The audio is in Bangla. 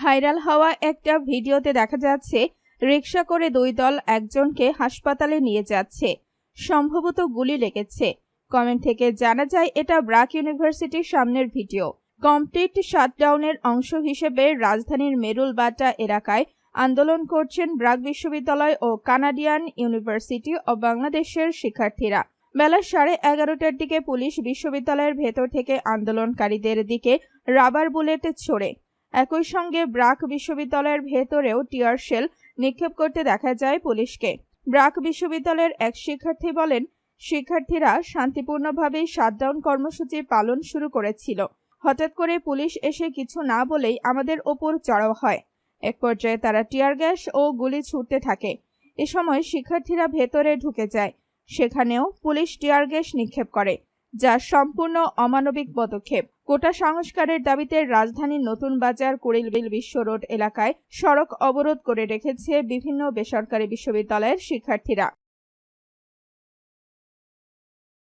ভাইরাল হওয়া একটা ভিডিওতে দেখা যাচ্ছে রিক্সা করে দুই দল একজনকে হাসপাতালে নিয়ে যাচ্ছে। সম্ভবত গুলি লেগেছে। কমেন্ট থেকে জানা যায়, এটা ব্রাক ইউনিভার্সিটির সামনের ভিডিও। কমপ্লিট শাটডাউনের অংশ হিসেবে রাজধানীর মেরুলবাটা এলাকায় আন্দোলন করছেন ব্রাক বিশ্ববিদ্যালয় ও কানাডিয়ান ইউনিভার্সিটি ও বাংলাদেশের শিক্ষার্থীরা। বেলা সাড়ে এগারোটার দিকে পুলিশ বিশ্ববিদ্যালয়ের ভেতর থেকে আন্দোলনকারীদের দিকে রাবার বুলেট ছোড়ে। একই সঙ্গে ব্রাক বিশ্ববিদ্যালয়ের ভেতরেও টিয়ার শেল নিক্ষেপ করতে দেখা যায় পুলিশকে। ব্রাক বিশ্ববিদ্যালয়ের এক শিক্ষার্থী বলেন, শিক্ষার্থীরা শান্তিপূর্ণভাবে শাটডাউন কর্মসূচি পালন শুরু করেছিল। হঠাৎ করে পুলিশ এসে কিছু না বলেই আমাদের ওপর চড়াও হয়। এক পর্যায়ে তারা টিয়ার গ্যাস ও গুলি ছুটতে থাকে। এ সময় শিক্ষার্থীরা ভেতরে ঢুকে যায়। সেখানেও পুলিশ টিয়ার গ্যাস নিক্ষেপ করে, যা সম্পূর্ণ অমানবিক পদক্ষেপ। কোটা সংস্কারের দাবিতে রাজধানীর নতুন বাজার কুড়িলবিল বিশ্ব রোড এলাকায় সড়ক অবরোধ করে রেখেছে বিভিন্ন বেসরকারি বিশ্ববিদ্যালয়ের শিক্ষার্থীরা।